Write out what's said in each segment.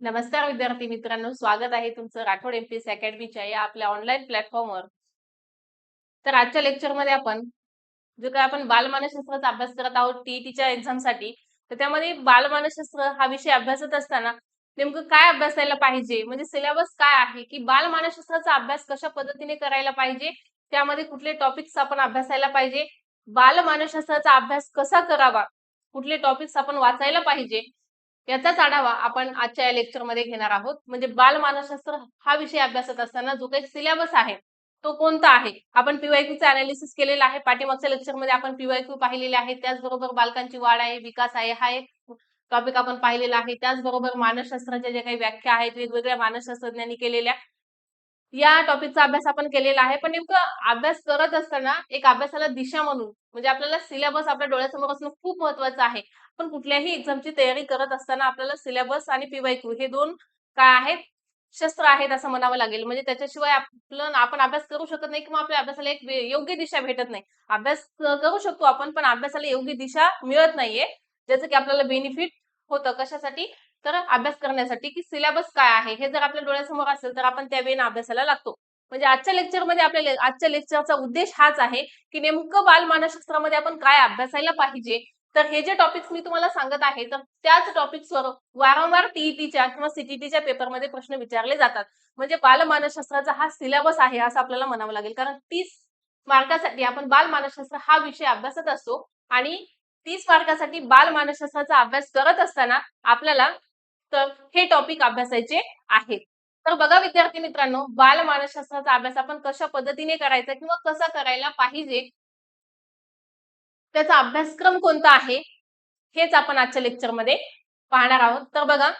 नमस्कार विद्यार्थी मित्रांनो स्वागत आहे तुमचं राठोड एमपीएस अकॅडमीच्या या आपल्या ऑनलाईन प्लॅटफॉर्मवर तर आजच्या लेक्चरमध्ये आपण जो काय आपण बालमानसशास्त्राचा अभ्यास करत आहोत टीईटीच्या एक्झामसाठी तर त्यामध्ये बालमानसशास्त्र हा विषय अभ्यासत असताना नेमकं काय अभ्यासायला पाहिजे? म्हणजे सिलेबस काय आहे? की बालमानसशास्त्राचा अभ्यास कशा पद्धतीने करायला पाहिजे? त्यामध्ये कुठले टॉपिक्स आपण अभ्यासायला पाहिजे? बालमानसशास्त्राचा अभ्यास कसा करावा? कुठले टॉपिक्स आपण वाचायला पाहिजे? याचाच आढावा आपण आजच्या या लेक्चरमध्ये घेणार आहोत. म्हणजे बालमानसशास्त्र हा विषय अभ्यासत असताना जो काही सिलेबस आहे तो कोणता आहे? आपण पीवायक्यूचं अनालिसिस केलेलं आहे. पाठीमागच्या लेक्चरमध्ये आपण पीवायक्यू पाहिलेले आहे. त्याचबरोबर बालकांची वाढ आहे विकास आहे हा एक टॉपिक आपण पाहिलेला आहे. त्याचबरोबर मानसशास्त्राच्या ज्या काही व्याख्या आहेत वेगवेगळ्या मानसशास्त्रज्ञांनी केलेल्या या टॉपिकचा अभ्यास आपण केलेला आहे. पण नेमकं अभ्यास करत असताना एक अभ्यासाला दिशा म्हणून म्हणजे आपल्याला सिलेबस आपल्या डोळ्यासमोर असणं खूप महत्वाचं आहे. पण कुठल्याही एक्झामची तयारी करत असताना आपल्याला सिलेबस आणि पीवायक्यू हे दोन काय आहेत? शस्त्र आहेत असं म्हणावं लागेल. म्हणजे त्याच्याशिवाय आपलं आपण अभ्यास करू शकत नाही किंवा आपल्या अभ्यासाला एक योग्य दिशा भेटत नाही. अभ्यास करू शकतो आपण पण अभ्यासाला योग्य दिशा मिळत नाहीये. ज्याचं की आपल्याला बेनिफिट होतं कशासाठी? तर अभ्यास करण्यासाठी की सिलेबस काय आहे हे जर आपल्या डोळ्यासमोर असेल तर आपण त्या वेळेने अभ्यासाला लागतो. म्हणजे आजच्या लेक्चरमध्ये आपल्या आजच्या लेक्चरचा उद्देश हाच आहे की नेमकं बालमानसशास्त्रामध्ये आपण काय अभ्यासायला पाहिजे? तर हे जे टॉपिक्स मी तुम्हाला सांगत आहे तर त्याच टॉपिक्सवर वारंवार टीईटीच्या किंवा सीटीटीच्या पेपरमध्ये प्रश्न विचारले जातात. म्हणजे बालमानसशास्त्राचा हा सिलेबस आहे असं आपल्याला म्हणावं लागेल. कारण तीस मार्कासाठी आपण बालमानसशास्त्र हा विषय अभ्यासत असतो आणि तीस मार्कासाठी बालमानसशास्त्राचा अभ्यास करत असताना आपल्याला तर हे टॉपिक अभ्यासायचे आहेत. तर बघा विद्यार्थी मित्रांनो बालमानसशास्त्राचा अभ्यास आपण कशा पद्धतीने करायचा किंवा कसा करायला पाहिजे? त्याचा अभ्यासक्रम कोणता आहे? हेच आपण आजच्या लेक्चरमध्ये पाहणार आहोत. तर बघा.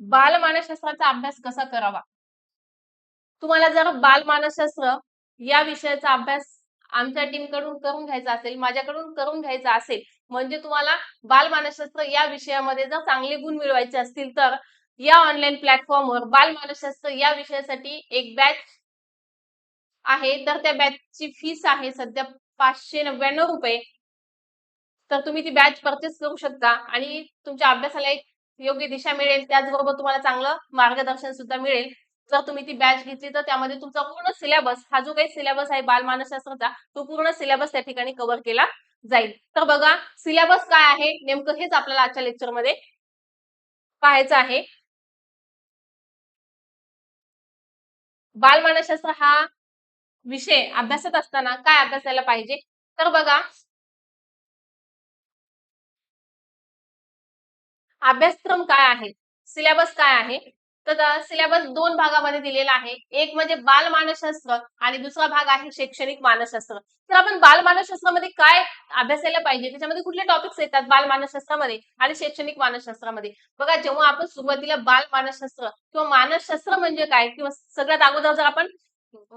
बालमानसशास्त्राचा अभ्यास कसा करावा? तुम्हाला जर बालमानसशास्त्र या विषयाचा अभ्यास आमच्या टीमकडून करून घ्यायचा असेल माझ्याकडून करून घ्यायचा असेल म्हणजे तुम्हाला बालमानसशास्त्र या विषयामध्ये जर चांगले गुण मिळवायचे असतील तर या ऑनलाईन प्लॅटफॉर्मवर बालमानसशास्त्र या विषयासाठी एक बॅच आहे. तर त्या बॅचची फीस आहे सध्या पाचशे नव्याण्णव रुपये. तर तुम्ही ती बॅच परचेस करू शकता आणि तुमच्या अभ्यासाला एक योग्य दिशा मिळेल. त्याचबरोबर तुम्हाला चांगलं मार्गदर्शन सुद्धा मिळेल. जर तुम्ही ती बॅच घेतली तर त्यामध्ये तुमचा पूर्ण सिलेबस हा जो काही सिलेबस आहे बालमानसशास्त्राचा तो पूर्ण सिलेबस त्या ठिकाणी कव्हर केला जाईल. तर बघा सिलेबस काय आहे? नेमकं हेच आपल्याला आजच्या लेक्चरमध्ये पाहायचं आहे. बालमानसशास्त्र हा विषय अभ्यासत असताना काय अभ्यासायला पाहिजे? तर बघा अभ्यासक्रम काय आहे? सिलेबस काय आहे? तर सिलेबस दोन भागामध्ये दिलेला आहे. एक म्हणजे बाल मानसशास्त्र आणि दुसरा भाग आहे शैक्षणिक मानसशास्त्र. तर आपण बाल मानसशास्त्रामध्ये काय अभ्यासायला पाहिजे? त्याच्यामध्ये कुठले टॉपिक्स येतात बाल मानसशास्त्रामध्ये आणि शैक्षणिक मानसशास्त्रामध्ये? बघा जेव्हा आपण सुरुवातीला बाल मानसशास्त्र किंवा मानसशास्त्र म्हणजे काय? किंवा सगळ्यात अगोदर जर आपण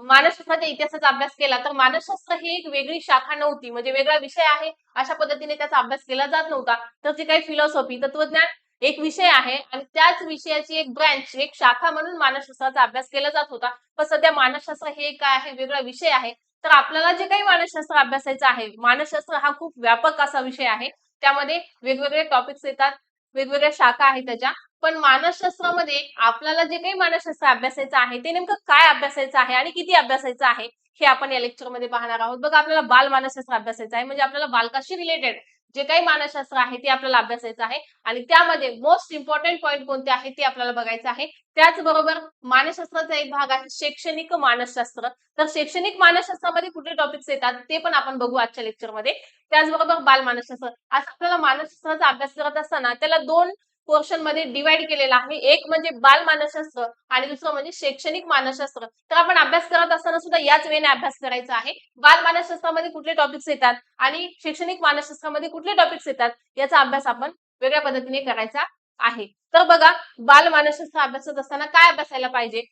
मानसशास्त्राच्या इतिहासाचा अभ्यास केला तर मानसशास्त्र ही एक वेगळी शाखा नव्हती. म्हणजे वेगळा विषय आहे. अशा पद्धतीने त्याचा अभ्यास केला जात नव्हता. तर जे काही फिलॉसॉफी तत्वज्ञान एक विषय आहे आणि त्याच विषयाची एक ब्रँच एक शाखा म्हणून मानसशास्त्राचा अभ्यास केला जात होता. पण सध्या मानसशास्त्र हे काय आहे वेगळा विषय आहे. तर आपल्याला जे काही मानसशास्त्र अभ्यासायचं आहे मानसशास्त्र हा खूप व्यापक असा विषय आहे. त्यामध्ये वेगवेगळे टॉपिक्स येतात वेगवेगळ्या शाखा आहेत त्याच्या. पण मानसशास्त्रामध्ये आपल्याला जे काही मानसशास्त्र अभ्यासायचं आहे ते नेमकं काय अभ्यासायचं आहे आणि किती अभ्यासायचं आहे हे आपण या लेक्चरमध्ये पाहणार आहोत. बघा आपल्याला बाल मानसशास्त्र अभ्यासायचं आहे. म्हणजे आपल्याला बालकाशी रिलेटेड जे काही मानसशास्त्र आहे ते आपल्याला अभ्यासायचं आहे. आणि त्यामध्ये मोस्ट इम्पॉर्टंट पॉईंट कोणते आहे ते आपल्याला बघायचं आहे. त्याचबरोबर मानसशास्त्राचा एक भाग आहे शैक्षणिक मानसशास्त्र. तर शैक्षणिक मानसशास्त्रामध्ये कुठले टॉपिक्स येतात ते पण आपण बघू आजच्या लेक्चरमध्ये त्याचबरोबर बाल मानसशास्त्र असं आपल्याला मानसशास्त्राचा अभ्यास करत असताना त्याला दोन पोर्शनमध्ये डिवाइड केलेला आहे. एक म्हणजे बाल मानसशास्त्र आणि दुसरं म्हणजे शैक्षणिक मानसशास्त्र. तर आपण अभ्यास करत असताना सुद्धा याच वेळेने अभ्यास करायचा आहे. बाल मानसशास्त्रामध्ये कुठले टॉपिक्स येतात आणि शैक्षणिक मानसशास्त्रामध्ये कुठले टॉपिक्स येतात याचा अभ्यास आपण वेगळ्या पद्धतीने करायचा आहे. तर बघा बाल मानसशास्त्र अभ्यासत असताना काय अभ्यासायला पाहिजे?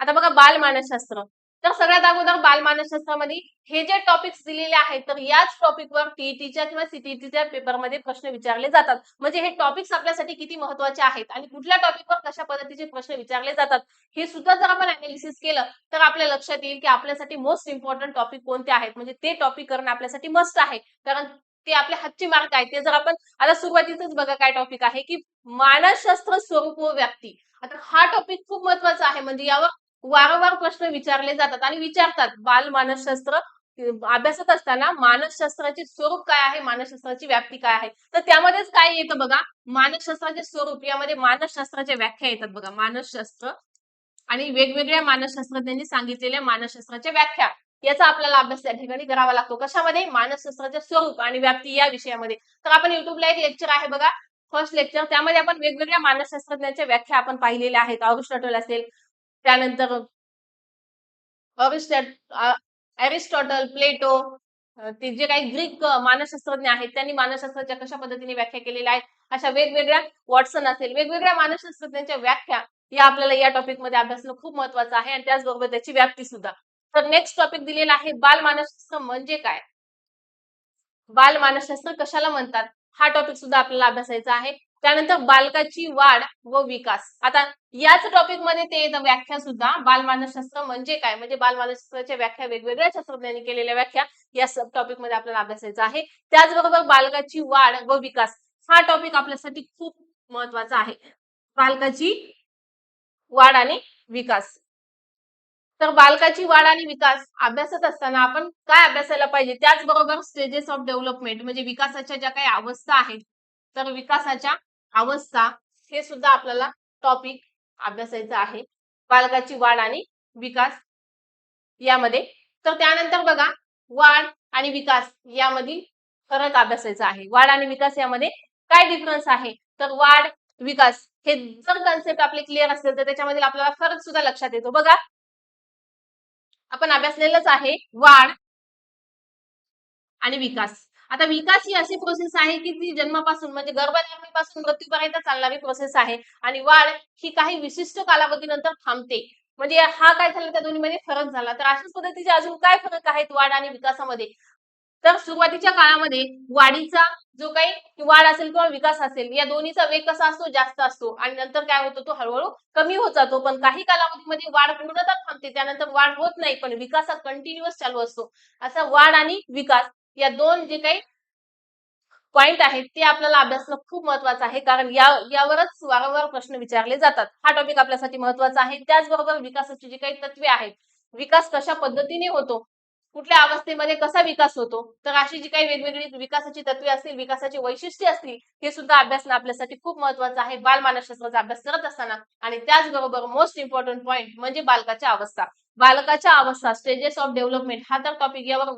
आता बघा बाल मानसशास्त्र. तर सगळ्यात अगोदर बालमानसशास्त्रामध्ये हे जे टॉपिक्स दिलेले आहेत तर याच टॉपिकवर टीईटीच्या किंवा सीटीईटीच्या पेपरमध्ये प्रश्न विचारले जातात. म्हणजे हे टॉपिक्स आपल्यासाठी किती महत्त्वाचे आहेत आणि कुठल्या टॉपिकवर कशा पद्धतीचे प्रश्न विचारले जातात हे सुद्धा जर आपण अनालिसिस केलं तर आपल्या लक्षात येईल की आपल्यासाठी मोस्ट इम्पॉर्टंट टॉपिक कोणते आहेत. म्हणजे ते टॉपिक करणं आपल्यासाठी मस्त आहे. कारण ते आपल्या हातची मार्क आहे ते जर आपण आता सुरुवातीतच बघा काय टॉपिक आहे की मानसशास्त्र स्वरूप व व्याप्ती आता हा टॉपिक खूप महत्त्वाचा आहे. म्हणजे यावर वारंवार प्रश्न विचारले जातात आणि विचारतात. बाल मानसशास्त्र अभ्यासत असताना मानसशास्त्राचे स्वरूप काय आहे? मानसशास्त्राची व्याप्ती काय आहे? तर त्यामध्येच काय येतं बघा? मानसशास्त्राचे स्वरूप यामध्ये मानसशास्त्राच्या व्याख्या येतात बघा. मानसशास्त्र आणि वेगवेगळ्या मानसशास्त्रज्ञांनी सांगितलेल्या मानसशास्त्राच्या व्याख्या. याचा आपल्याला अभ्यास त्या ठिकाणी करावा लागतो. कशामध्ये? मानसशास्त्राचे स्वरूप आणि व्याप्ती या विषयामध्ये. तर आपण युट्यूबला एक लेक्चर आहे बघा. फर्स्ट लेक्चर त्यामध्ये आपण वेगवेगळ्या मानसशास्त्रज्ञांच्या व्याख्या आपण पाहिलेल्या आहेत. अरिस्टॉटल असेल त्यानंतर अरिस्टॉटल प्लेटो ते जे काही ग्रीक मानसशास्त्रज्ञ आहेत त्यांनी मानसशास्त्राच्या कशा पद्धतीने व्याख्या केलेल्या आहेत अशा वेगवेगळ्या वॉटसन असेल वेगवेगळ्या मानसशास्त्रज्ञांच्या व्याख्या या आपल्याला या टॉपिकमध्ये अभ्यासणं खूप महत्वाचं आहे आणि त्याचबरोबर त्याची व्याप्ती सुद्धा. तर नेक्स्ट टॉपिक दिलेला आहे बाल मानसशास्त्र म्हणजे काय? बाल मानसशास्त्र कशाला म्हणतात? हा टॉपिक सुद्धा आपल्याला अभ्यासायचा आहे. त्यानंतर बालकाची वाढ व विकास. आता याच टॉपिकमध्ये ते व्याख्या सुद्धा. बालमानसशास्त्र म्हणजे काय? म्हणजे बालमानसशास्त्राच्या व्याख्या वेगवेगळ्या शास्त्रज्ञांनी केलेल्या व्याख्या या सब टॉपिकमध्ये आपल्याला अभ्यासायचा आहे. त्याचबरोबर बालकाची वाढ व विकास हा टॉपिक आपल्यासाठी खूप महत्त्वाचा आहे. बालकाची वाढ आणि विकास. तर बालकाची वाढ आणि विकास अभ्यासत असताना आपण काय अभ्यासायला पाहिजे? त्याचबरोबर स्टेजेस ऑफ डेव्हलपमेंट म्हणजे विकासाच्या ज्या काही अवस्था आहेत तर विकासाच्या अवस्था हे सुद्धा आपल्याला टॉपिक अभ्यासायचं आहे. बालकाची वाढ आणि विकास यामध्ये. तर त्यानंतर बघा वाढ आणि विकास यामधील फरक अभ्यासायचा आहे. वाढ आणि विकास यामध्ये काय डिफरन्स आहे? तर वाढ विकास हे जर कन्सेप्ट आपले क्लिअर असेल तर त्याच्यामध्ये आपल्याला फरक सुद्धा लक्षात येतो. बघा आपण अभ्यासलेलंच आहे वाढ आणि विकास. आता विकास ही अशी प्रोसेस आहे की ती जन्मापासून म्हणजे गर्भधारणेपासून मृत्यूपर्यंत चालणारी प्रोसेस आहे आणि वाढ ही काही विशिष्ट कालावधीनंतर थांबते. म्हणजे हा काय झाला त्या दोन्हीमध्ये फरक झाला. तर अशाच पद्धतीचे अजून काय फरक आहेत वाढ आणि विकासामध्ये? तर सुरुवातीच्या काळामध्ये वाढीचा जो काही वाढ असेल किंवा विकास असेल या दोन्हीचा वेग कसा असतो? जास्त असतो. आणि नंतर काय होतो? तो हळूहळू कमी होत जातो. पण काही कालावधीमध्ये वाढ पूर्णतः थांबते. त्यानंतर वाढ होत नाही पण विकास हा कंटिन्युअस चालू असतो. असा वाढ आणि विकास या दोन जे काही पॉइंट आहेत ते आपल्याला अभ्यासणं खूप महत्वाचं आहे. कारण या यावरच वारंवार प्रश्न विचारले जातात. हा टॉपिक आपल्यासाठी महत्त्वाचा आहे. त्याचबरोबर विकासाची जी काही तत्वे आहेत विकास कशा पद्धतीने होतो कुठल्या अवस्थेमध्ये कसा विकास होतो तर अशी जी काही वेगवेगळी विकासाची तत्वे असतील विकासाची वैशिष्ट्ये असतील हे सुद्धा अभ्यासणं आपल्यासाठी खूप महत्वाचं आहे. बाल मानसशास्त्राचा अभ्यास करत असताना आणि त्याचबरोबर मोस्ट इम्पॉर्टंट पॉईंट म्हणजे बालकाच्या अवस्था. बालकाच्या अवस्था स्टेजेस ऑफ डेव्हलपमेंट हा तर टॉपिक यावर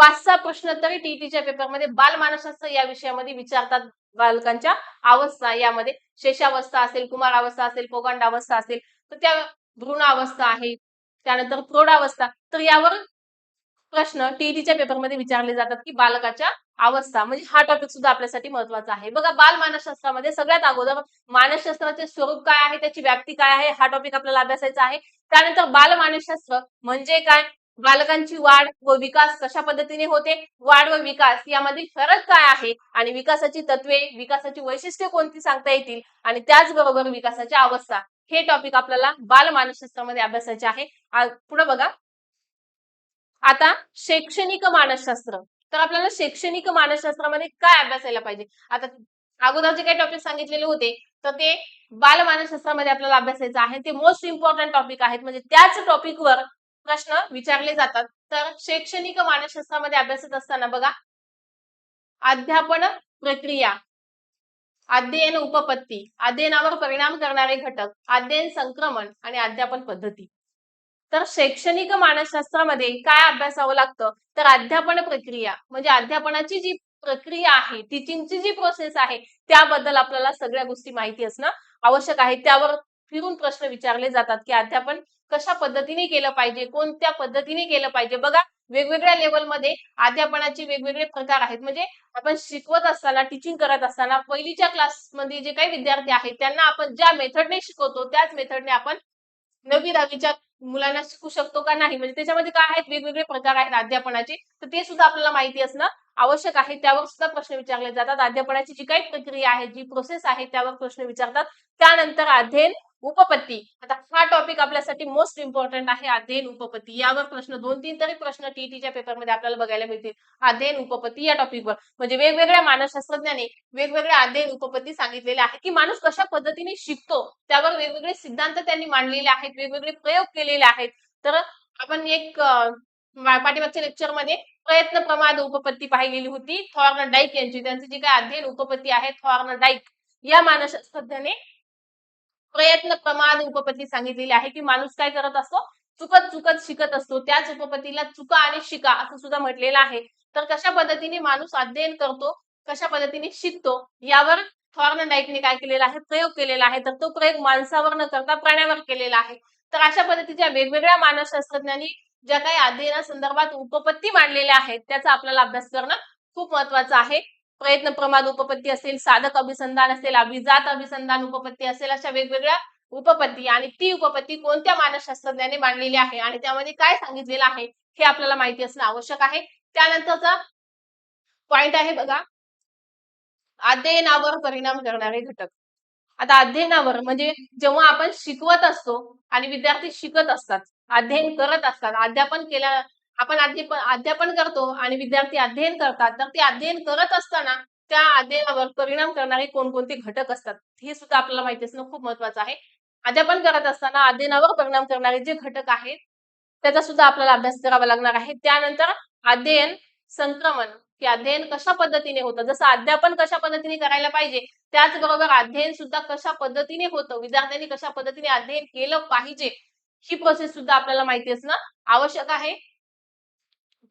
पाच सहा प्रश्न तरी टीईटीच्या पेपरमध्ये बालमानसशास्त्र या विषयामध्ये विचारतात बालकांच्या. अवस्था यामध्ये शेषावस्था असेल कुमार अवस्था असेल पोगांड अवस्था असेल तर त्या भ्रूण अवस्था आहे. त्यानंतर प्रौढावस्था. तर यावर प्रश्न टीईटीच्या पेपरमध्ये विचारले जातात की बालकाच्या अवस्था म्हणजे हा टॉपिक सुद्धा आपल्यासाठी महत्त्वाचा आहे. बघा बाल मानसशास्त्रामध्ये सगळ्यात अगोदर मानसशास्त्राचे स्वरूप काय आहे त्याची व्याप्ती काय आहे हा टॉपिक आपल्याला अभ्यासायचा आहे. त्यानंतर बाल मानसशास्त्र म्हणजे काय? बालकांची वाढ व विकास कशा पद्धतीने होते? वाढ व विकास यामधील फरक काय आहे? आणि विकासाची तत्वे विकासाची वैशिष्ट्ये कोणती सांगता येतील? आणि त्याचबरोबर विकासाच्या अवस्था. हे टॉपिक आपल्याला बाल मानसशास्त्रामध्ये अभ्यासायचे आहे. पुढे बघा. आता शैक्षणिक मानसशास्त्र. तर आपल्याला शैक्षणिक मानसशास्त्रामध्ये काय अभ्यासायला पाहिजे? आता अगोदर जे काही टॉपिक सांगितलेले होते तर ते बाल मानसशास्त्रामध्ये आपल्याला अभ्यासायचं आहे. ते मोस्ट इम्पॉर्टंट टॉपिक आहेत. म्हणजे त्याच टॉपिकवर प्रश्न विचारले जातात. तर शैक्षणिक मानसशास्त्रामध्ये अभ्यासत असताना बघा. अध्यापन प्रक्रिया. अध्ययन उपपत्ती. अध्ययनावर परिणाम करणारे घटक. अध्ययन संक्रमण आणि अध्यापन पद्धती. तर शैक्षणिक मानसशास्त्रामध्ये काय अभ्यासावं लागतं? तर अध्यापन प्रक्रिया. म्हणजे अध्यापनाची जी प्रक्रिया आहे टीचिंगची जी प्रोसेस आहे त्याबद्दल आपल्याला सगळ्या गोष्टी माहिती असणं आवश्यक आहे. त्यावर फिरून प्रश्न विचारले जातात की अध्यापन कशा पद्धतीने केलं पाहिजे कोणत्या पद्धतीने केलं पाहिजे? बघा वेगवेगळ्या लेवलमध्ये अध्यापनाचे वेगवेगळे प्रकार आहेत. म्हणजे आपण शिकवत असताना टीचिंग करत असताना पहिलीच्या क्लासमध्ये जे काही विद्यार्थी आहेत त्यांना आपण ज्या मेथडने शिकवतो त्याच मेथडने आपण नववी दहावीच्या मुलांना शिकू शकतो का नाही? म्हणजे त्याच्यामध्ये काय आहेत? वेगवेगळे प्रकार आहेत अध्यापनाचे तर ते सुद्धा आपल्याला माहिती असणं आवश्यक आहे. त्यावर सुद्धा प्रश्न विचारले जातात. अध्यापनाची जी काही प्रक्रिया आहे जी प्रोसेस आहे त्यावर प्रश्न विचारतात. त्यानंतर अध्ययन उपपत्ती. आता हा टॉपिक आपल्यासाठी मोस्ट इम्पॉर्टंट आहे अध्ययन उपपत्ती. यावर प्रश्न दोन तीन तरी प्रश्न टीईटीच्या पेपरमध्ये आपल्याला बघायला मिळतील. अध्ययन उपपत्ती या टॉपिकवर म्हणजे वेगवेगळ्या मानसशास्त्रज्ञाने वेगवेगळ्या अध्ययन उपपत्ती सांगितलेले आहेत की माणूस कशा पद्धतीने शिकतो त्यावर वेगवेगळे सिद्धांत त्यांनी मांडलेले आहेत वेगवेगळे प्रयोग केलेले आहेत. तर आपण एक पाठीमागच्या लेक्चरमध्ये प्रयत्न प्रमाद उपपत्ती पाहिलेली होती थॉर्न डाईक यांची. त्यांची जी काय अध्ययन उपपत्ती आहे थॉर्न डाईक या मानसशास्त्रज्ञाने प्रयत्न प्रमाण उपपत्ती सांगितलेली आहे की माणूस काय करत असतो? चुकत चुकत शिकत असतो. त्याच उपपत्तीला चुका आणि शिका असं सुद्धा म्हटलेलं आहे. तर कशा पद्धतीने माणूस अध्ययन करतो? कशा पद्धतीने शिकतो? यावर थॉर्न डाईकने काय केलेला आहे? प्रयोग केलेला आहे. तर तो प्रयोग माणसावर न करता प्राण्यावर केलेला आहे. तर अशा पद्धतीच्या वेगवेगळ्या मानसशास्त्रज्ञांनी ज्या काही अध्ययनासंदर्भात उपपत्ती मांडलेल्या आहेत त्याचा आपल्याला अभ्यास करणं खूप महत्वाचं आहे. प्रयत्न प्रमाद उपपत्ती असेल साधक अभिसंधान असेल अभिजात अभिसंधान उपपत्ती असेल अशा वेगवेगळ्या उपपत्ती आणि ती उपपत्ती कोणत्या मानसशास्त्रज्ञाने मांडलेली आहे आणि त्यामध्ये काय सांगितलेलं आहे हे आपल्याला माहिती असणं आवश्यक आहे. त्यानंतरचा पॉइंट आहे बघा अध्ययनावर परिणाम करणारे घटक. आता अध्ययनावर म्हणजे जेव्हा आपण शिकवत असतो आणि विद्यार्थी शिकत असतात अध्ययन करत असतात अध्यापन केल्या आपण अध्यापन अध्यापन करतो आणि विद्यार्थी अध्ययन करतात तर ते अध्ययन करत असताना त्या अध्ययनावर परिणाम करणारे कोणकोणते घटक असतात हे सुद्धा आपल्याला माहिती असणं खूप महत्वाचं आहे. अध्यापन करत असताना अध्ययनावर परिणाम करणारे जे घटक आहेत त्याचा सुद्धा आपल्याला अभ्यास करावा लागणार आहे. त्यानंतर अध्ययन संक्रमण की अध्ययन कशा पद्धतीने होतं? जसं अध्यापन कशा पद्धतीने करायला पाहिजे त्याचबरोबर अध्ययन सुद्धा कशा पद्धतीने होतं? विद्यार्थ्यांनी कशा पद्धतीने अध्ययन केलं पाहिजे? ही प्रोसेस सुद्धा आपल्याला माहिती असणं आवश्यक आहे.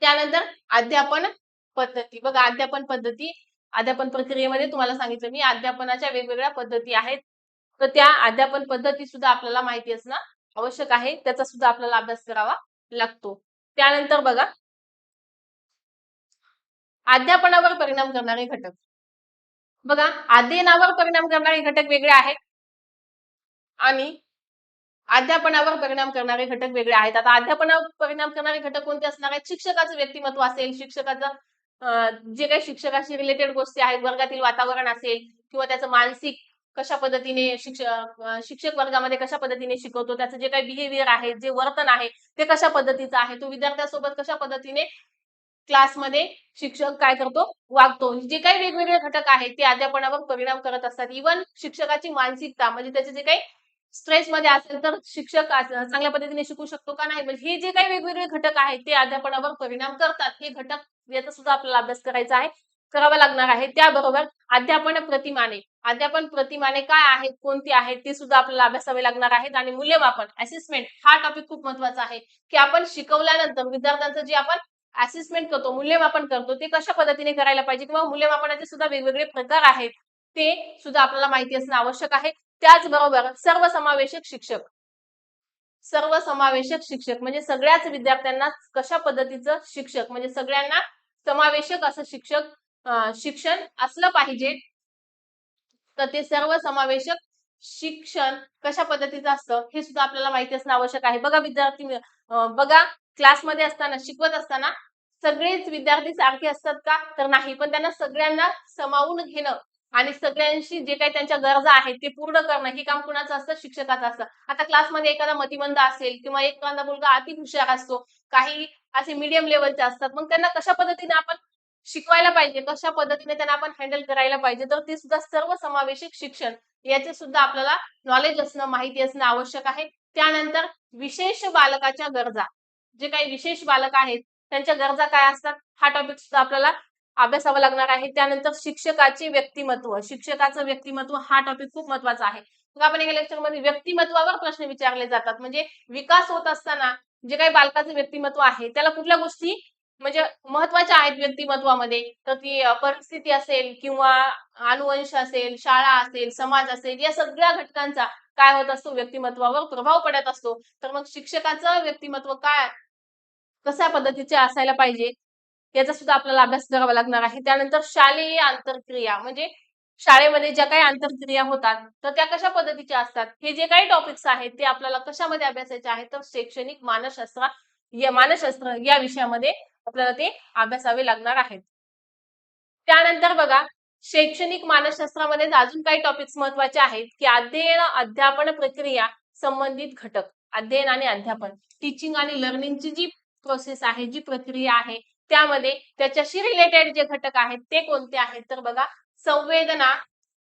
त्यानंतर अध्यापन पद्धती. बघा अध्यापन पद्धती. अध्यापन प्रक्रियेमध्ये तुम्हाला सांगितलं मी अध्यापनाच्या वेगवेगळ्या पद्धती आहेत. तर त्या अध्यापन पद्धती सुद्धा आपल्याला माहिती असणं आवश्यक आहे. त्याचा सुद्धा आपल्याला अभ्यास करावा लागतो. त्यानंतर बघा अध्यापनावर परिणाम करणारे घटक. बघा अध्ययनावर परिणाम करणारे घटक वेगळे आहेत. आणि अध्यापनावर परिणाम करणारे घटक वेगळे आहेत. आता अध्यापनावर परिणाम करणारे घटक कोणते असणार आहेत? शिक्षकाचं व्यक्तिमत्व असेल शिक्षकाचं जे काही शिक्षकाशी रिलेटेड गोष्टी आहेत वर्गातील वातावरण असेल किंवा त्याचं मानसिक कशा पद्धतीने शिक्षक शिक्षक वर्गामध्ये कशा पद्धतीने शिकवतो त्याचं जे काही बिहेवियर आहे जे वर्तन आहे ते कशा पद्धतीचं आहे? तो विद्यार्थ्यांसोबत कशा पद्धतीने क्लासमध्ये शिक्षक काय करतो? वागतो. जे काही वेगवेगळे घटक आहेत ते अध्यापनावर परिणाम करत असतात. इव्हन शिक्षकाची मानसिकता म्हणजे त्याचे जे काही स्ट्रेस मध्ये असेल तर शिक्षक चांगल्या पद्धतीने शिकू शकतो का नाही? म्हणजे हे जे काही वेगवेगळे घटक आहेत ते अध्यापनावर परिणाम करतात. हे घटक याचा सुद्धा आपल्याला अभ्यास करायचा आहे करावा लागणार आहे. त्याबरोबर अध्यापन प्रतिमाने अध्यापन प्रतिमाने काय आहेत कोणती आहेत ते सुद्धा आपल्याला अभ्यासावे लागणार आहेत. आणि मूल्यमापन असेसमेंट हा टॉपिक खूप महत्त्वाचा आहे की आपण शिकवल्यानंतर विद्यार्थ्यांचं जे आपण असेसमेंट करतो मूल्यमापन करतो ते कशा पद्धतीने करायला पाहिजे? किंवा मूल्यमापनाचे सुद्धा वेगवेगळे प्रकार आहेत ते सुद्धा आपल्याला माहिती असणं आवश्यक आहे. त्याचबरोबर सर्वसमावेशक शिक्षक. सर्वसमावेशक शिक्षक म्हणजे सगळ्याच विद्यार्थ्यांना कशा पद्धतीचं शिक्षक म्हणजे सगळ्यांना समावेशक असं शिक्षक शिक्षण असलं पाहिजे. तर ते सर्वसमावेशक शिक्षण कशा पद्धतीचं असतं हे सुद्धा आपल्याला माहिती असणं आवश्यक आहे. बघा विद्यार्थी बघा क्लासमध्ये असताना शिकवत असताना सगळेच विद्यार्थी सारखे असतात का? तर नाही. पण त्यांना सगळ्यांना समावून घेणं आणि सगळ्यांशी जे काही त्यांच्या गरजा आहेत ते पूर्ण करणं हे काम कुणाचं असतं? शिक्षकाचं असतं. आता क्लासमध्ये एखादा मतिमंद असेल किंवा एखादा मुलगा अति हुशार असतो काही असे मीडियम लेवलचे असतात मग त्यांना कशा पद्धतीने आपण शिकवायला पाहिजे? कशा पद्धतीने त्यांना आपण हँडल करायला पाहिजे? तर ते सुद्धा सर्व समावेशक शिक्षण याचे सुद्धा आपल्याला नॉलेज असणं माहिती असणं आवश्यक आहे. त्यानंतर विशेष बालकाच्या गरजा. जे काही विशेष बालक आहेत त्यांच्या गरजा काय असतात? हा टॉपिक सुद्धा आपल्याला अभ्यासावा लागणार आहे. त्यानंतर शिक्षकाचे व्यक्तिमत्व. शिक्षकाचं व्यक्तिमत्व हा टॉपिक खूप महत्त्वाचा आहे. मग आपण एका लेक्चरमध्ये व्यक्तिमत्वावर प्रश्न विचारले जातात. म्हणजे विकास होत असताना जे काही बालकाचं व्यक्तिमत्व आहे त्याला कुठल्या गोष्टी म्हणजे महत्त्वाच्या आहेत व्यक्तिमत्वामध्ये? तर ती परिस्थिती असेल किंवा अनुवंश असेल शाळा असेल समाज असेल या सगळ्या घटकांचा काय होत असतो? व्यक्तिमत्वावर प्रभाव पडत असतो. तर मग शिक्षकाचं व्यक्तिमत्व काय? कशा पद्धतीचे असायला पाहिजे? याचा सुद्धा आपल्याला अभ्यास करावा लागणार आहे. त्यानंतर शालेय आंतरक्रिया म्हणजे शाळेमध्ये ज्या काही आंतरक्रिया होतात तर त्या कशा पद्धतीच्या असतात? हे जे काही टॉपिक्स आहेत ते आपल्याला कशामध्ये अभ्यासायचे आहेत तर शैक्षणिक मानसशास्त्र या मानसशास्त्र या विषयामध्ये आपल्याला ते अभ्यासावे लागणार आहेत. त्यानंतर बघा शैक्षणिक मानसशास्त्रामध्ये अजून काही टॉपिक्स महत्त्वाचे आहेत की अध्ययन अध्यापन प्रक्रिया संबंधित घटक अध्ययन आणि अध्यापन. टीचिंग आणि लर्निंगची जी प्रोसेस आहे जी प्रक्रिया आहे त्यामध्ये त्याच्याशी रिलेटेड जे घटक आहेत ते कोणते आहेत? तर बघा संवेदना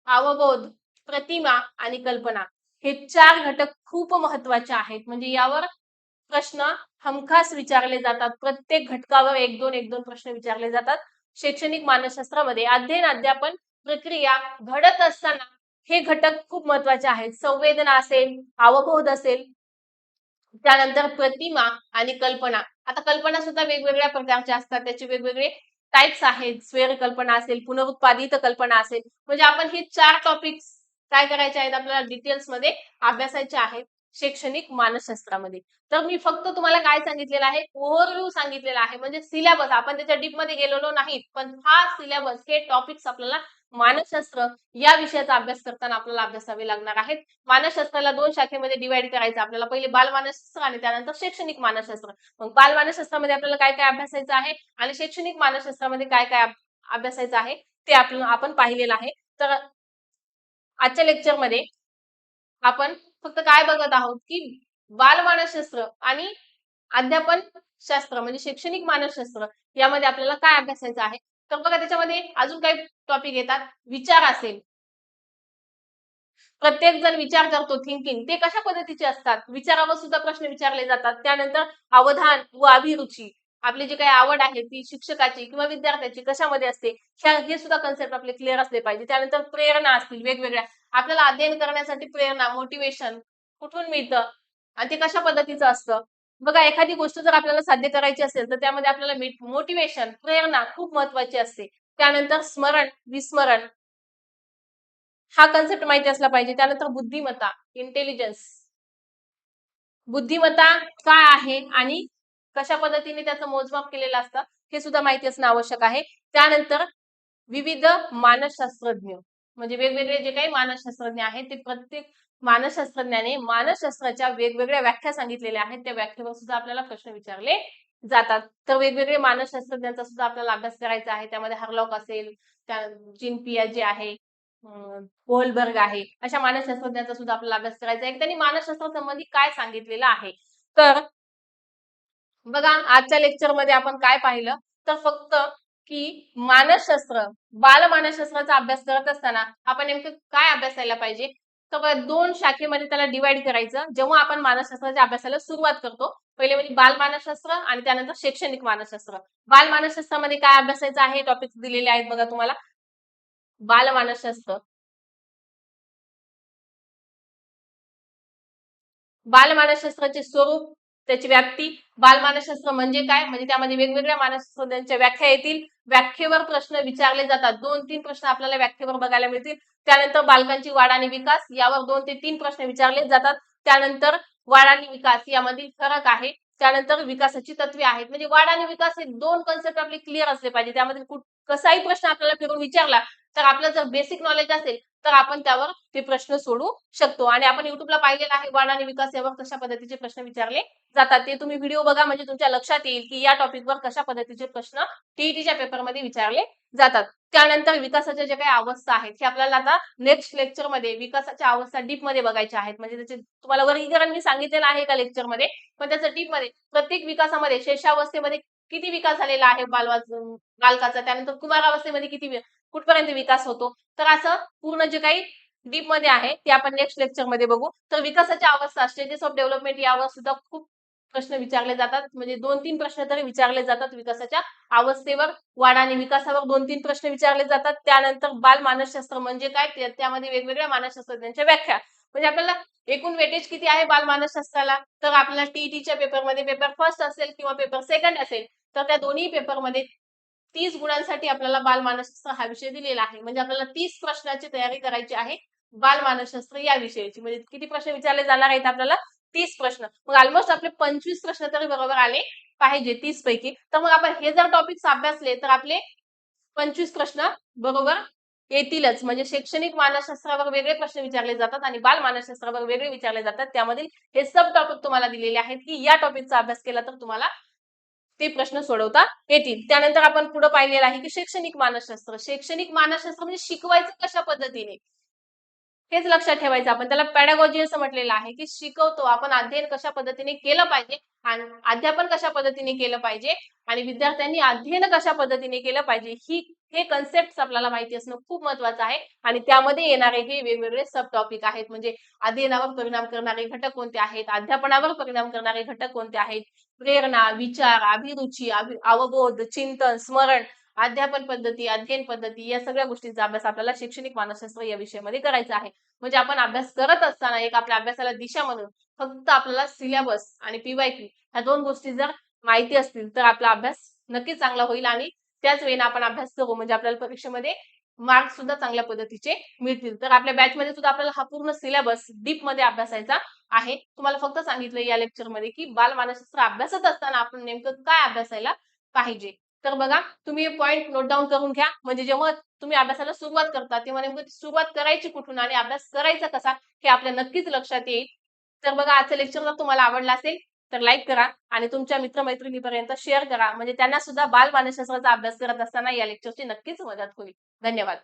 अवबोध प्रतिमा आणि कल्पना. हे चार घटक खूप महत्त्वाचे आहेत. म्हणजे यावर प्रश्न हमखास विचारले जातात. प्रत्येक घटकावर एक दोन एक दोन प्रश्न विचारले जातात. शैक्षणिक मानसशास्त्रामध्ये अध्ययन अध्यापन प्रक्रिया घडत असताना हे घटक खूप महत्त्वाचे आहेत. संवेदना असेल अवबोध असेल त्यानंतर प्रतिमा आणि कल्पना. आता कल्पना सुद्धा वेगवेगळ्या प्रकारच्या असतात. त्याचे वेगवेगळे टाइप्स आहेत. स्वेअर कल्पना असेल पुनरुत्पादित कल्पना असेल. म्हणजे आपण हे चार टॉपिक्स काय करायचे आहेत? आपल्याला डिटेल्समध्ये अभ्यासायचे आहेत. शैक्षणिक मानसशास्त्रामध्ये. तर मी फक्त तुम्हाला काय सांगितलेलं आहे? ओव्हरव्ह्यू सांगितलेला आहे. म्हणजे सिलेबस आपण त्याच्या डीपमध्ये गेलेलो नाहीत. पण हा सिलेबस हे टॉपिक्स आपल्याला मानसशास्त्र या विषयाचा अभ्यास करताना आपल्याला अभ्यासावे लागणार आहेत. मानसशास्त्राला दोन शाखेमध्ये डिवाइड करायचं. आपल्याला पहिले बाल मानसशास्त्र आणि त्यानंतर शैक्षणिक मानसशास्त्र. मग बालमानसशास्त्रामध्ये आपल्याला काय काय अभ्यासायचं आहे? आणि शैक्षणिक मानसशास्त्रामध्ये काय काय अभ्यासायचं आहे? ते आपण आपण पाहिलेलं आहे. तर आजच्या लेक्चरमध्ये आपण फक्त काय बघत आहोत की बाल मानसशास्त्र आणि अध्यापन शास्त्र म्हणजे शैक्षणिक मानसशास्त्र यामध्ये आपल्याला काय अभ्यासायचं आहे? तर बघा त्याच्यामध्ये अजून काही टॉपिक येतात. विचार असेल. प्रत्येक जण विचार करतो थिंकिंग ते कशा पद्धतीचे असतात? विचारावर सुद्धा प्रश्न विचारले जातात. त्यानंतर अवधान व अभिरुची. आपली जी काही आवड आहे ती शिक्षकाची किंवा विद्यार्थ्याची कशामध्ये असते हे सुद्धा कन्सेप्ट आपले क्लिअर असले पाहिजे. त्यानंतर प्रेरणा असतील वेगवेगळ्या. आपल्याला अध्ययन करण्यासाठी प्रेरणा मोटिवेशन कुठून मिळतं आणि ते कशा पद्धतीचं असतं? बघा एखादी गोष्ट जर आपल्याला साध्य करायची असेल तर त्यामध्ये आपल्याला मोटिवेशन प्रेरणा खूप महत्वाची असते. त्यानंतर स्मरण विस्मरण. हा कन्सेप्ट माहिती असला पाहिजे. त्यानंतर बुद्धिमत्ता इंटेलिजन्स बुद्धिमत्ता काय आहे आणि कशा पद्धतीने त्याचं मोजमाप केलेलं असतं हे सुद्धा माहिती असणं आवश्यक आहे. त्यानंतर विविध मानसशास्त्रज्ञ म्हणजे वेगवेगळे जे काही मानसशास्त्रज्ञ आहेत ते प्रत्येक मानसशास्त्रज्ञाने मानसशास्त्राच्या वेगवेगळ्या व्याख्या सांगितलेल्या आहेत. त्या व्याख्येवर सुद्धा आपल्याला प्रश्न विचारले जातात. तर वेगवेगळे मानसशास्त्रज्ञांचा सुद्धा आपल्याला अभ्यास करायचा आहे. त्यामध्ये हरलॉक असेल त्या जिनपिया जे आहे कोहलबर्ग आहे अशा मानसशास्त्रज्ञांचा सुद्धा आपल्याला अभ्यास करायचा आहे. त्यांनी मानसशास्त्र संबंधी काय सांगितलेलं आहे? तर बघा आजच्या लेक्चरमध्ये आपण काय पाहिलं? तर फक्त की मानसशास्त्र बाल मानसशास्त्राचा अभ्यास करत असताना आपण नेमकं काय अभ्यासायला पाहिजे? तर दोन शाखेमध्ये त्याला डिवाइड करायचं. जेव्हा आपण मानसशास्त्राच्या अभ्यासाला सुरुवात करतो पहिले म्हणजे बाल मानसशास्त्र आणि त्यानंतर शैक्षणिक मानसशास्त्र. बाल मानसशास्त्रामध्ये काय अभ्यासायचं आहे? टॉपिक दिलेले आहेत बघा तुम्हाला. बालमानसशास्त्र बालमानसशास्त्राचे स्वरूप त्याची व्याप्ती बालमानसशास्त्र म्हणजे काय? म्हणजे त्यामध्ये वेगवेगळ्या मानसशास्त्रज्ञांच्या व्याख्या येतील. व्याख्येवर प्रश्न विचारले जातात. दोन तीन प्रश्न आपल्याला व्याख्येवर बघायला मिळतील. त्यानंतर बालकांची वाढ आणि विकास यावर दोन ते तीन प्रश्न विचारले जातात. त्यानंतर वाढ आणि विकास यामधील फरक आहे. त्यानंतर विकासाची तत्वे आहेत. म्हणजे वाढ आणि विकास हे दोन कन्सेप्ट आपले क्लिअर असले पाहिजे. त्यामध्ये कसाही प्रश्न आपल्याला फिरून विचारला तर आपलं जर बेसिक नॉलेज असेल तर आपण त्यावर ते प्रश्न सोडू शकतो. आणि आपण युट्यूबला पाहिलेलं आहे वाढ आणि विकास यावर कशा पद्धतीचे प्रश्न विचारले जातात ते तुम्ही व्हिडिओ बघा. म्हणजे तुमच्या लक्षात येईल की या टॉपिकवर कशा पद्धतीचे प्रश्न टीईटीच्या पेपरमध्ये विचारले जातात. त्यानंतर विकासाच्या ज्या काही अवस्था आहेत हे आपल्याला आता नेक्स्ट लेक्चरमध्ये विकासाच्या अवस्था डीपमध्ये बघायच्या आहेत. म्हणजे त्याचे तुम्हाला वर्गीकरण मी सांगितलेलं आहे का लेक्चरमध्ये पण त्याचं डीपमध्ये प्रत्येक विकासामध्ये शेषावस्थेमध्ये किती विकास झालेला आहे? बालवा बालकाचा त्यानंतर कुमारावस्थेमध्ये किती कुठपर्यंत विकास होतो? तर असं पूर्ण जे काही डीपमध्ये आहे ते आपण नेक्स्ट लेक्चरमध्ये बघू. तर विकासाच्या अवस्था स्टेजेस ऑफ डेव्हलपमेंट यावर सुद्धा खूप प्रश्न विचारले जातात. म्हणजे दोन तीन प्रश्न तरी विचारले जातात विकासाच्या अवस्थेवर. वाढ आणि विकासावर दोन तीन प्रश्न विचारले जातात. त्यानंतर बाल मानसशास्त्र म्हणजे काय? त्यामध्ये वेगवेगळ्या मानसशास्त्रज्ञांच्या व्याख्या. म्हणजे आपल्याला एकूण वेटेज किती आहे बाल मानसशास्त्राला? तर आपल्याला टीईटीच्या पेपरमध्ये पेपर फर्स्ट असेल किंवा पेपर सेकंड असेल तर त्या दोन्ही पेपरमध्ये तीस गुणांसाठी आपल्याला बाल मानसशास्त्र हा विषय दिलेला आहे. म्हणजे आपल्याला तीस प्रश्नाची तयारी करायची आहे बाल मानसशास्त्र या विषयाची. म्हणजे किती प्रश्न विचारले जाणार आहेत आपल्याला? तीस प्रश्न. मग ऑलमोस्ट आपले पंचवीस प्रश्न तरी बरोबर आले पाहिजे तीस पैकी. तर मग आपण हे जर टॉपिक्स अभ्यासले तर आपले पंचवीस प्रश्न बरोबर येतीलच. म्हणजे शैक्षणिक मानसशास्त्रावर वेगळे प्रश्न विचारले जातात आणि बाल मानसशास्त्रावर वेगळे विचारले जातात. त्यामधील हे सब टॉपिक तुम्हाला दिलेले आहेत की या टॉपिकचा अभ्यास केला तर तुम्हाला ते प्रश्न सोडवता येतील. त्यानंतर आपण पुढे पाहिलेलं आहे की शैक्षणिक मानसशास्त्र. शैक्षणिक मानसशास्त्र म्हणजे शिकवायचं कशा पद्धतीने? हेच लक्षात ठेवायचं आपण. त्याला पॅडागॉजी असं म्हटलेलं आहे की शिकवतो आपण अध्ययन कशा पद्धतीने केलं पाहिजे आणि अध्यापन कशा पद्धतीने केलं पाहिजे आणि विद्यार्थ्यांनी अध्ययन कशा पद्धतीने केलं पाहिजे ही हे कन्सेप्ट आपल्याला माहिती असणं खूप महत्वाचं आहे. आणि त्यामध्ये येणारे हे वेगवेगळे सब टॉपिक आहेत. म्हणजे अध्ययनावर परिणाम करणारे घटक कोणते आहेत? अध्यापनावर परिणाम करणारे घटक कोणते आहेत? प्रेरणा विचार अभिरुची अवबोध चिंतन स्मरण अध्यापन पद्धती अध्ययन पद्धती या सगळ्या गोष्टींचा अभ्यास आपल्याला शैक्षणिक मानसशास्त्र या विषयामध्ये करायचा आहे. म्हणजे आपण अभ्यास करत असताना एक आपल्या अभ्यासाला दिशा म्हणून फक्त आपल्याला सिलेबस आणि पीवायक्यू ह्या दोन गोष्टी जर माहिती असतील तर आपला अभ्यास नक्कीच चांगला होईल आणि त्याच वेळेला आपण अभ्यास करू म्हणजे आपल्याला परीक्षेमध्ये मार्क सुद्धा चांगल्या पद्धतीचे मिळतील. तर आपल्या बॅच मध्ये सुद्धा आपल्याला हा पूर्ण सिलेबस डीपमध्ये अभ्यासायचा आहे. तुम्हाला फक्त सांगितलं या लेक्चरमध्ये की बालमानसशास्त्र अभ्यासत असताना आपण नेमकं काय अभ्यासायला पाहिजे. तर बघा तुम्ही पॉईंट नोट डाऊन करून घ्या. म्हणजे जेव्हा तुम्ही अभ्यासाला सुरुवात करता तेव्हा नेमकं सुरुवात करायची कुठून आणि अभ्यास करायचा कसा हे आपल्या नक्कीच लक्षात येईल. तर बघा आजचं लेक्चर जर तुम्हाला आवडला असेल तर लाईक करा आणि तुमच्या मित्रमैत्रिणीपर्यंत शेअर करा. म्हणजे त्यांना सुद्धा बाल मानसशास्त्राचा अभ्यास करत असताना या लेक्चरची नक्कीच मदत होईल. धन्यवाद.